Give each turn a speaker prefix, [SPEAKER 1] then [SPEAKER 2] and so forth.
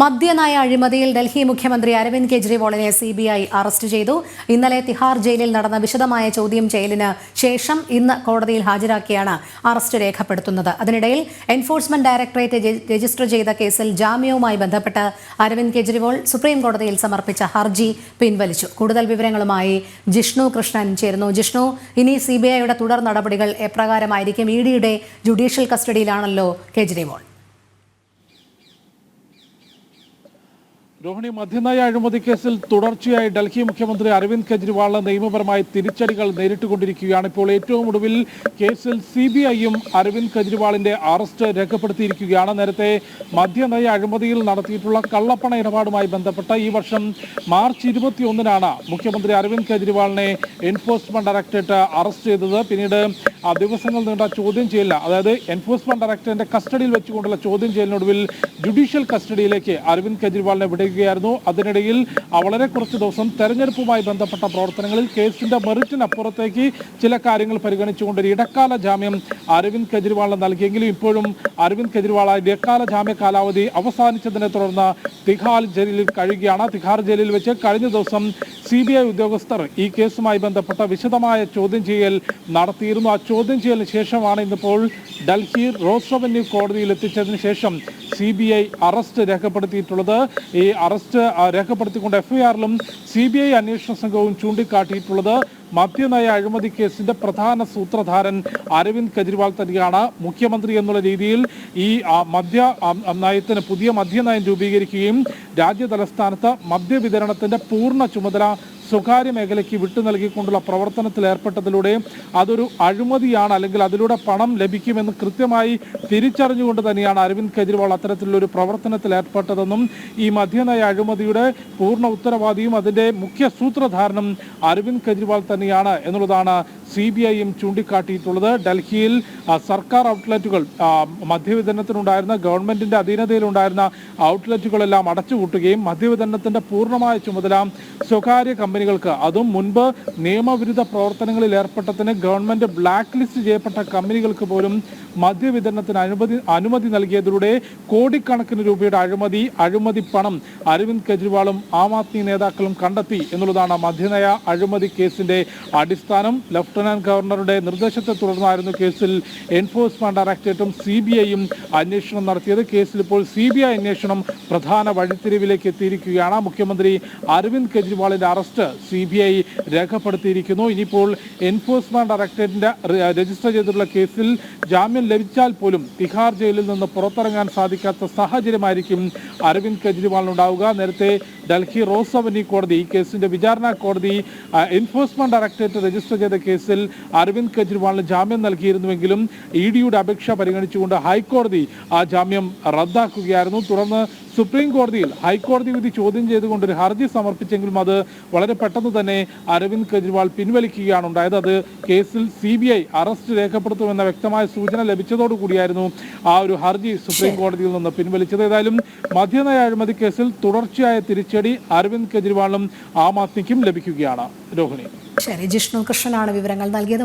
[SPEAKER 1] മദ്യനയ അഴിമതിയിൽ ഡൽഹി മുഖ്യമന്ത്രി അരവിന്ദ് കെജ്രിവാളിനെ സി ബി ഐ അറസ്റ്റ് ചെയ്തു. ഇന്നലെ തിഹാർ ജയിലിൽ നടന്ന വിശദമായ ചോദ്യം ചെയ്യലിന് ശേഷം ഇന്ന് കോടതിയിൽ ഹാജരാക്കിയാണ് അറസ്റ്റ് രേഖപ്പെടുത്തുന്നത്. അതിനിടയിൽ എൻഫോഴ്സ്മെന്റ് ഡയറക്ടറേറ്റ് രജിസ്റ്റർ ചെയ്ത കേസിൽ ജാമ്യവുമായി ബന്ധപ്പെട്ട് അരവിന്ദ് കെജ്രിവാൾ സുപ്രീം കോടതിയിൽ സമർപ്പിച്ച ഹർജി പിൻവലിച്ചു. കൂടുതൽ വിവരങ്ങളുമായി ജിഷ്ണു കൃഷ്ണൻ ചേരുന്നു. ജിഷ്ണു ഇനി സി ബി ഐയുടെ തുടർ നടപടികൾ എപ്രകാരമായിരിക്കും? ഇ ഡിയുടെ ജുഡീഷ്യൽ കസ്റ്റഡിയിലാണല്ലോ കെജ്രിവാൾ.
[SPEAKER 2] രോഹിണി മദ്യനയ അഴിമതി കേസിൽ തുടർച്ചയായി ഡൽഹി മുഖ്യമന്ത്രി അരവിന്ദ് കെജ്രിവാൾ നിയമപരമായി തിരിച്ചടികൾ നേരിട്ടുകൊണ്ടിരിക്കുകയാണ്. ഇപ്പോൾ ഏറ്റവും ഒടുവിൽ കേസിൽ സി ബി ഐയും അരവിന്ദ് കെജ്രിവാളിന്റെ അറസ്റ്റ് രേഖപ്പെടുത്തിയിരിക്കുകയാണ്. നേരത്തെ മദ്യനയ അഴിമതിയിൽ നടത്തിയിട്ടുള്ള കള്ളപ്പണ ഇടപാടുമായി ബന്ധപ്പെട്ട ഈ വർഷം മാർച്ച് ഇരുപത്തിയൊന്നിനാണ് മുഖ്യമന്ത്രി അരവിന്ദ് കെജ്രിവാളിനെ എൻഫോഴ്സ്മെന്റ് ഡയറക്ടറേറ്റ് അറസ്റ്റ് ചെയ്തത്. പിന്നീട് ആ ദിവസങ്ങൾ നീണ്ട ചോദ്യം ചെയ്യില്ല അതായത് എൻഫോഴ്സ്മെന്റ് ഡയറക്ടറേറ്റിന്റെ കസ്റ്റഡിയിൽ വെച്ചുകൊണ്ടുള്ള ചോദ്യം ചെയ്യലിനൊടുവിൽ ജുഡീഷ്യൽ കസ്റ്റഡിയിലേക്ക് അരവിന്ദ് കെജ്രിവാളിനെ വിടുകയായിരുന്നു അതിനിടയിൽ വളരെ കുറച്ച് ദിവസം തെരഞ്ഞെടുപ്പുമായി ബന്ധപ്പെട്ട പ്രവർത്തനങ്ങളിൽ കേസിന്റെ മെറിറ്റിനപ്പുറത്തേക്ക് ചില കാര്യങ്ങൾ പരിഗണിച്ചുകൊണ്ട് ഇടക്കാല ജാമ്യം അരവിന്ദ് കെജ്രിവാളിന് നൽകിയെങ്കിലും ഇപ്പോഴും അരവിന്ദ് കെജ്രിവാൾ ഇടക്കാല ജാമ്യ കാലാവധി അവസാനിച്ചതിനെ തുടർന്ന് തിഹാർ ജയിലിൽ കഴിയുകയാണ്. തിഹാർ ജയിലിൽ വെച്ച് കഴിഞ്ഞ ദിവസം സി ബി ഐ ഉദ്യോഗസ്ഥർ ഈ കേസുമായി ബന്ധപ്പെട്ട വിശദമായ ചോദ്യം ചെയ്യൽ നടത്തിയിരുന്നു. ആ ചോദ്യം ചെയ്യലിന് ശേഷമാണ് ഇന്നിപ്പോൾ ഡൽഹി റോസ് റവന്യൂ കോടതിയിൽ എത്തിച്ചതിന് ശേഷം സി ബി ഐ അറസ്റ്റ് രേഖപ്പെടുത്തിയിട്ടുള്ളത്. ഈ അറസ്റ്റ് രേഖപ്പെടുത്തിക്കൊണ്ട് എഫ്ഐആറിലും സി ബി ഐ അന്വേഷണ സംഘവും ചൂണ്ടിക്കാട്ടിയിട്ടുള്ളത്. മദ്യനയ അഴിമതി കേസിന്റെ പ്രധാന സൂത്രധാരൻ അരവിന്ദ് കെജ്രിവാൾ തന്നെയാണ് മുഖ്യമന്ത്രി എന്നുള്ള രീതിയിൽ ഈ മദ്യ നയത്തിന് പുതിയ മദ്യനയം രൂപീകരിക്കുകയും രാജ്യ തലസ്ഥാനത്ത് മദ്യവിതരണത്തിന്റെ പൂർണ ചുമതല സ്വകാര്യ മേഖലയ്ക്ക് വിട്ടു നൽകിക്കൊണ്ടുള്ള പ്രവർത്തനത്തിൽ ഏർപ്പെട്ടതിലൂടെയും അതൊരു അഴിമതിയാണ് അല്ലെങ്കിൽ അതിലൂടെ പണം ലഭിക്കുമെന്ന് കൃത്യമായി തിരിച്ചറിഞ്ഞുകൊണ്ട് തന്നെയാണ് അരവിന്ദ് കെജ്രിവാൾ അത്തരത്തിലുള്ള ഒരു പ്രവർത്തനത്തിൽ ഏർപ്പെട്ടതെന്നും ഈ മദ്യനയ അഴിമതിയുടെ പൂർണ ഉത്തരവാദിയും അതിന്റെ മുഖ്യ സൂത്രധാരണം അരവിന്ദ് കെജ്രിവാൾ തന്നെയാണ് എന്നുള്ളതാണ് സി ബി ഐയും ചൂണ്ടിക്കാട്ടിയിട്ടുള്ളത്. ഡൽഹിയിൽ സർക്കാർ ഔട്ട്ലെറ്റുകൾ മദ്യവിതരണത്തിനുണ്ടായിരുന്ന ഗവൺമെന്റിന്റെ അധീനതയിലുണ്ടായിരുന്ന ഔട്ട്ലെറ്റുകളെല്ലാം അടച്ചുപൂട്ടുകയും മദ്യവിതരണത്തിന്റെ പൂർണമായ ചുമതല സ്വകാര്യ കമ്പനികൾക്ക്. അതും മുൻപ് നിയമവിരുദ്ധ പ്രവർത്തനങ്ങളിൽ ഏർപ്പെട്ടതിന് ഗവൺമെന്റ് ബ്ലാക്ക് ലിസ്റ്റ് ചെയ്യപ്പെട്ട കമ്പനികൾക്ക് പോലും മദ്യവിതരണത്തിന് അനുമതി അനുമതി നൽകിയതിലൂടെ കോടിക്കണക്കിന് രൂപയുടെ അഴിമതി അഴിമതി പണം അരവിന്ദ് കെജ്രിവാളും ആം ആദ്മി നേതാക്കളും കണ്ടെത്തി എന്നുള്ളതാണ് മദ്യനയ അഴിമതി കേസിന്റെ അടിസ്ഥാനം. ലഫ്റ്റനന്റ് ഗവർണറുടെ നിർദ്ദേശത്തെ തുടർന്നായിരുന്നു കേസിൽ എൻഫോഴ്സ്മെന്റ് ഡയറക്ടറേറ്റും സി ബി ഐയും അന്വേഷണം നടത്തിയത്. കേസിൽ ഇപ്പോൾ സി ബി ഐ അന്വേഷണം പ്രധാന വഴിത്തിരിവിലേക്ക് എത്തിയിരിക്കുകയാണ്. മുഖ്യമന്ത്രി അരവിന്ദ് കെജ്രിവാളിന്റെ അറസ്റ്റ് സി ബി ഐ രേഖപ്പെടുത്തിയിരിക്കുന്നു. ഇനിയിപ്പോൾ എൻഫോഴ്സ്മെന്റ് ഡയറക്ടറേറ്റിന്റെ രജിസ്റ്റർ ചെയ്തിട്ടുള്ള കേസിൽ ജാമ്യം ലഭിച്ചാൽ പോലും തിഹാർ ജയിലിൽ നിന്ന് പുറത്തിറങ്ങാൻ സാധിക്കാത്ത സാഹചര്യമായിരിക്കും അരവിന്ദ് കെജ്രിവാളിനുണ്ടാവുക നേരത്തെ ഡൽഹി റോസ് അവന്യൂ കോടതി ഈ കേസിന്റെ വിചാരണ കോടതി എൻഫോഴ്സ്മെന്റ് ഡയറക്ടറേറ്റ് രജിസ്റ്റർ ചെയ്ത കേസിൽ അരവിന്ദ് കെജ്രിവാളിന് ജാമ്യം നൽകിയിരുന്നുവെങ്കിലും ഇ ഡിയുടെ അപേക്ഷ പരിഗണിച്ചുകൊണ്ട് ഹൈക്കോടതി ആ ജാമ്യം റദ്ദാക്കുകയായിരുന്നു. തുടർന്ന് സുപ്രീം കോടതിയിൽ ഹൈക്കോടതി വിധി ചോദ്യം ചെയ്തുകൊണ്ട് ഒരു ഹർജി സമർപ്പിച്ചെങ്കിലും അത് വളരെ പെട്ടെന്ന് തന്നെ അരവിന്ദ് കെജ്രിവാൾ പിൻവലിക്കുകയാണ് ഉണ്ടായത്. അത് കേസിൽ സി ബി ഐ അറസ്റ്റ് രേഖപ്പെടുത്തുമെന്ന വ്യക്തമായ സൂചന ലഭിച്ചതോടുകൂടിയായിരുന്നു ആ ഒരു ഹർജി സുപ്രീം കോടതിയിൽ നിന്ന് പിൻവലിച്ചത്. ഏതായാലും മദ്യനയ അഴിമതി കേസിൽ തുടർച്ചയായ തിരിച്ചടി അരവിന്ദ് കെജ്രിവാളിനും ആം ആദ്മിക്കും ലഭിക്കുകയാണ്. രോഹിണി.
[SPEAKER 1] ശരി ജിഷ്ണു കൃഷ്ണനാണ് വിവരങ്ങൾ നൽകിയത്.